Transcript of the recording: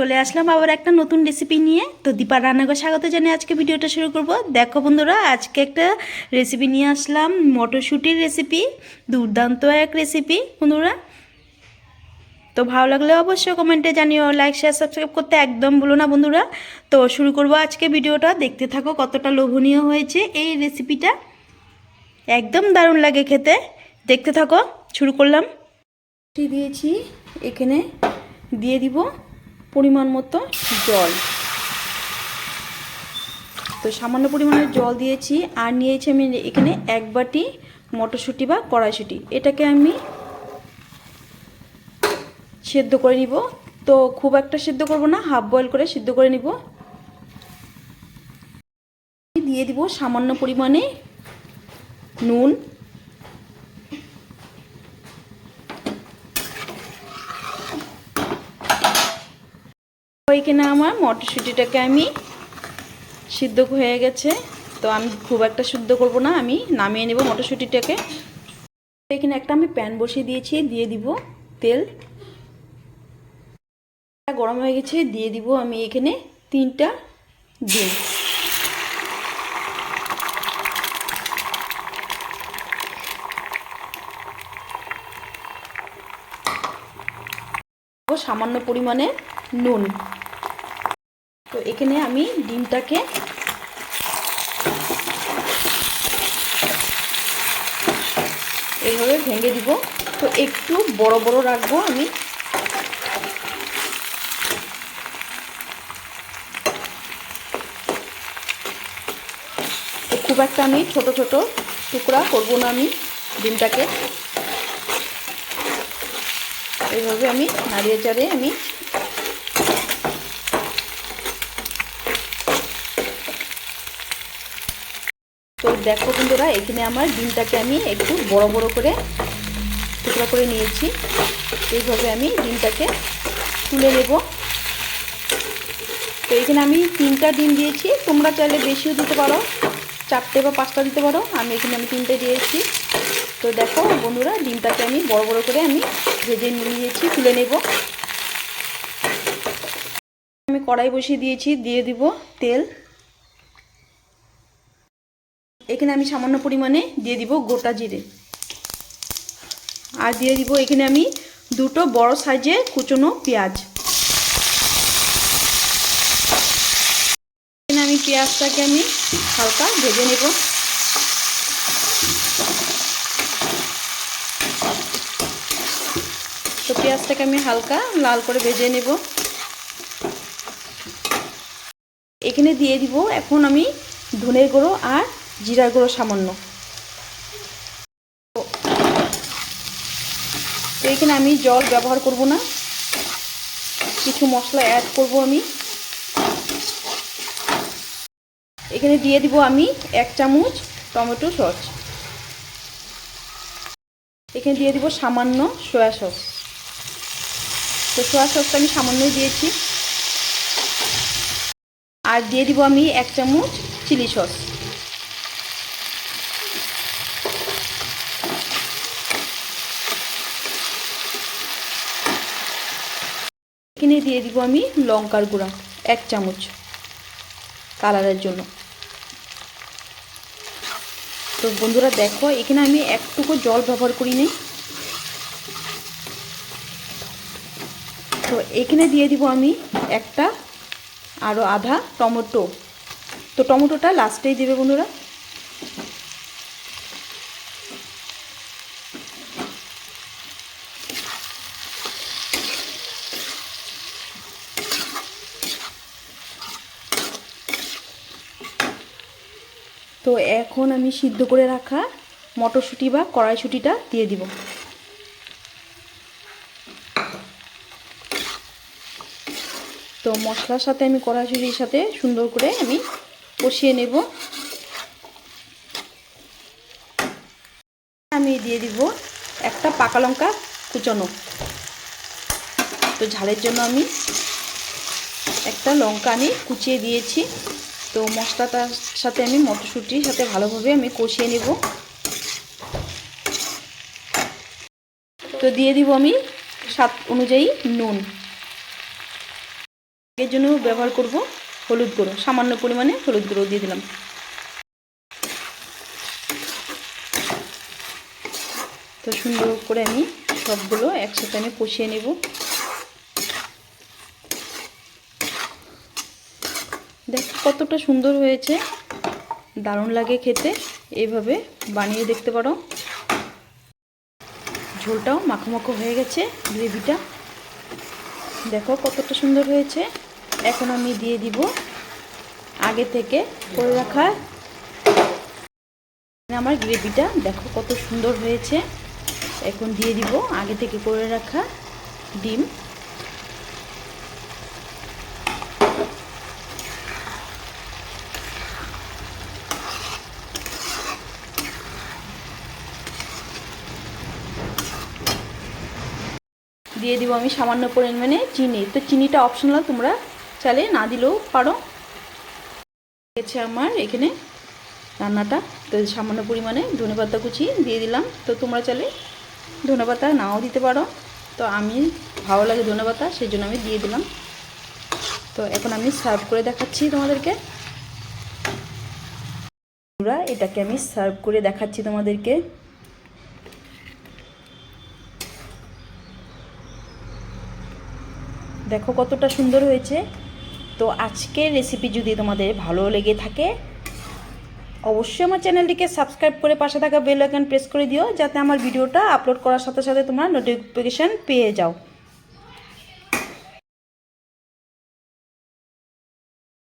চলে আসলাম আবার একটা নতুন রেসিপি নিয়ে। তো দীপা রান্নাঘর স্বাগত জানিয়ে আজকে ভিডিওটা শুরু করব। দেখো বন্ধুরা, আজকে একটা রেসিপি নিয়ে আসলাম। মটরশুঁটির রেসিপি দুর্দান্ত এক রেসিপি বন্ধুরা। তো ভালো লাগলে অবশ্যই কমেন্টে জানিও লাইক শেয়ার সাবস্ক্রাইব করতে একদম ভুলো না বন্ধুরা। তো শুরু করব আজকে ভিডিওটা। দেখতে থাকো কতটা লোভনীয় হয়েছে এই রেসিপিটা একদম দারুণ লাগে খেতে। দেখতে থাকো, শুরু করলাম। দিয়েছি, এখানে দিয়ে দিব। পরিমাণ মতো জল। তো সামান্য পরিমাণে জল দিয়েছি আর নিয়েছি আমি এখানে এক বাটি মটরশুঁটি বা কড়াইশুঁটি। এটাকে আমি সেদ্ধ করে নিব। তো খুব একটা সেদ্ধ করব না, হাফ বয়েল করে সেদ্ধ করে নিব। দিয়ে দিব সামান্য পরিমাণে নুন। এখানে আমার? মটরশুঁটিটাকে আমি সিদ্ধ হয়ে গেছে। তো আমি খুব একটা সিদ্ধ করব না, আমি নামিয়ে নেব মটরশুঁটিটাকে। এখানে একটা আমি প্যান বসিয়ে দিয়েছি, দিয়ে দিব তেল। গরম হয়ে গেছে, দিয়ে দিব আমি এখানে তিনটা ডিম। সামান্য পরিমাণে নুন। তো এখানে আমি ডিমটাকে এইভাবে ভেঙে দিব। তো একটু বড় বড় রাখব আমি। খুব একটা আমি ছোট ছোট টুকরা করব না আমি ডিমটাকে। এইভাবে আমি নাড়িয়ে চাড়িয়ে আমি দেখো বন্ধুরা, এখানে আমার ডিমটাকে আমি একটু বড় বড় করে টুকরা করে নিয়েছি। এইভাবে আমি ডিমটাকে তুলে নেব। তো এখানে আমি তিনটা ডিম দিয়েছি। তোমরা চাইলে বেশিও দিতে পারো, চারটে বা পাঁচটা দিতে পারো। আমি এখানে আমি তিনটে দিয়েছি। তো দেখো বন্ধুরা, ডিমটাকে আমি বড় বড় করে আমি ভেজে নিয়েছি, তুলে নেব। আমি কড়াই বসিয়ে দিয়েছি, দিয়ে দিব তেল। এখানে আমি সামান্য পরিমাণে দিয়ে দিব গোটা জিরে। আর দিয়ে দিব এখানে আমি দুটো বড় সাইজের কুচনো পেঁয়াজ। এখানে আমি পেঁয়াজটাকে আমি হালকা ভেজে নেব। তো পেঁয়াজটাকে আমি হালকা লাল করে ভেজে নেব। এখানে দিয়ে দিব এখন আমি ধনের গুঁড়ো আর জিরার গুঁড়ো সামান্য। তো এখানে আমি জল ব্যবহার করব না। কিছু মশলা অ্যাড করব আমি। এখানে দিয়ে দিব আমি এক চামচ টমেটো সস। এখানে দিয়ে দিব সামান্য সয়া সস। তো সয়া সসটা আমি সামান্যই দিয়েছি। আর দিয়ে দিব আমি এক চামচ চিলি সস। এখানে দিয়ে দিব আমি লঙ্কার গুঁড়া, এক চামচ কালারের জন্য। তো বন্ধুরা দেখো, এখানে আমি একটুকু জল ব্যবহার করি নি। তো এখানে দিয়ে দিব আমি একটা আরও আধা টমেটো। তো টমেটোটা লাস্টেই দেবে বন্ধুরা। তো এখন আমি সিদ্ধ করে রাখা মটরশুঁটি বা কড়াইশুঁটিটা দিয়ে দিব। তো মশলার সাথে আমি কড়াইশুঁটির সাথে সুন্দর করে আমি কষিয়ে নেব। আমি দিয়ে দিব একটা পাকা লঙ্কা কুচনো। তো ঝালের জন্য আমি একটা লঙ্কা আমি কুচিয়ে দিয়েছি। তো মশলাটার সাথে আমি মটরশুঁটির সাথে ভালোভাবে আমি কষিয়ে নেব। তো দিয়ে দিব আমি স্বাদ অনুযায়ী নুন। এর জন্য ব্যবহার করব হলুদ গুঁড়ো, সামান্য পরিমাণে হলুদ গুঁড়ো দিয়ে দিলাম। তো সুন্দর করে আমি সবগুলো একসাথে আমি কষিয়ে নেব দেখ কতটা সুন্দর হয়েছে। দারুণ লাগে খেতে। এইভাবে বানিয়ে দেখতে পারো। ঝোলটাও মাখো হয়ে গেছে গ্রেভিটা। দেখো কতটা সুন্দর হয়েছে। এখন আমি দিয়ে দিব আগে থেকে করে রাখা। আমার গ্রেভিটা দেখো কত সুন্দর হয়েছে। এখন দিয়ে দিব আগে থেকে করে রাখা ডিম। দিয়ে দিব আমি সামান্য পরিমাণে চিনি। তো চিনিটা অপশনাল তোমরা চাইলে না দিলেও পারো। গেছে আমার এখানে রান্নাটা। তো সামান্য পরিমাণে ধনেপাতা কুচি দিয়ে দিলাম। তো তোমরা চাইলে ধনেপাতা নাও দিতে পারো। তো আমি ভালো লাগে ধনেপাতা সেই জন্য আমি দিয়ে দিলাম। তো এখন আমি সার্ভ করে দেখাচ্ছি তোমাদেরকে। এটাকে আমি সার্ভ করে দেখাচ্ছি তোমাদেরকে। দেখো কতটা সুন্দর হয়েছে। তো আজকের রেসিপি যদি তোমাদের ভালো লেগে থাকে, অবশ্যই আমার চ্যানেলটিকে সাবস্ক্রাইব করে পাশে থাকা বেল আইকন প্রেস করে দিও, যাতে আমার ভিডিওটা আপলোড করার সাথে সাথে তোমরা নোটিফিকেশান পেয়ে যাও।